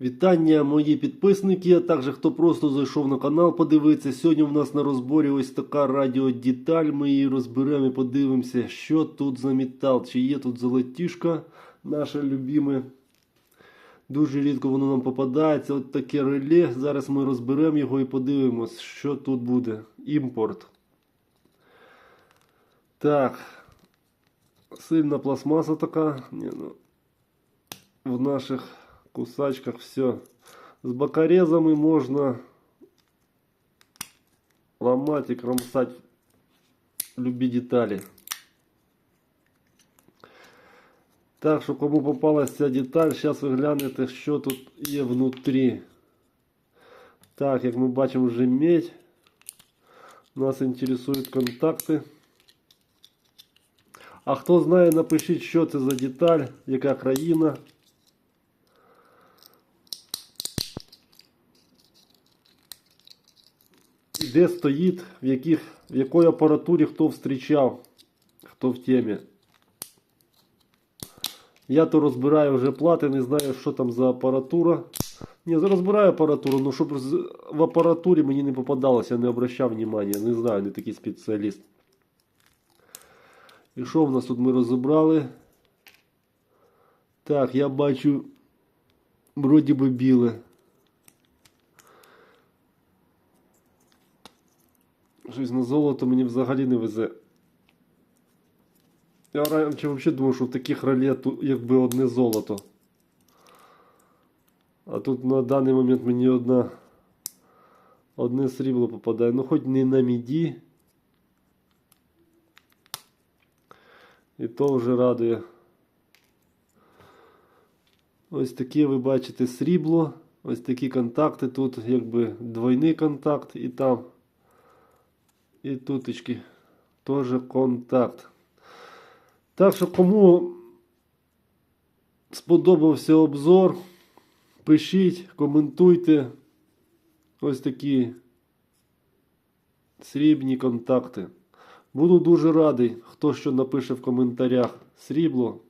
Вітання мої підписники, а також хто просто зайшов на канал подивитися. Сьогодні в нас на розборі ось така радіодеталь. Ми її розберемо і подивимося, що тут за метал. Чи є тут золотішка наше любиме. Дуже рідко воно нам попадається. От таке реле. Зараз ми розберемо його і подивимось, що тут буде. Імпорт. Так. Сильна пластмаса така. Ні, ну, в наших кусачках все. С бокорезами можно ломать и кромсать любі деталі. Так що кому попалась ця деталь, зараз ви глянете, що тут є внутрі. Так, як ми бачимо вже медь. Нас інтересують контакти. А хто знає, напишіть, що це за деталь, яка країна. Де стоїть, в, яких, в якій апаратурі хто зустрічав, хто в темі. Я то розбираю вже плати, не знаю, що там за апаратура. Ні, розбираю апаратуру, ну щоб в апаратурі мені не попадалося, я не обращав внимання, не знаю, не такий спеціаліст. І що в нас тут ми розібрали? Так, я бачу вроді би біле. Щось на золото мені взагалі не везе. Я раніше взагалі думав, що в таких тут якби одне золото. А тут на даний момент мені одна одне срібло попадає. Ну хоч не на міді. І то вже радує. Ось такі ви бачите срібло. Ось такі контакти. Тут якби двойний контакт і там. І туточки теж контакт. Так що кому сподобався обзор, пишіть, коментуйте. Ось такі срібні контакти. Буду дуже радий, хто що напише в коментарях. Срібло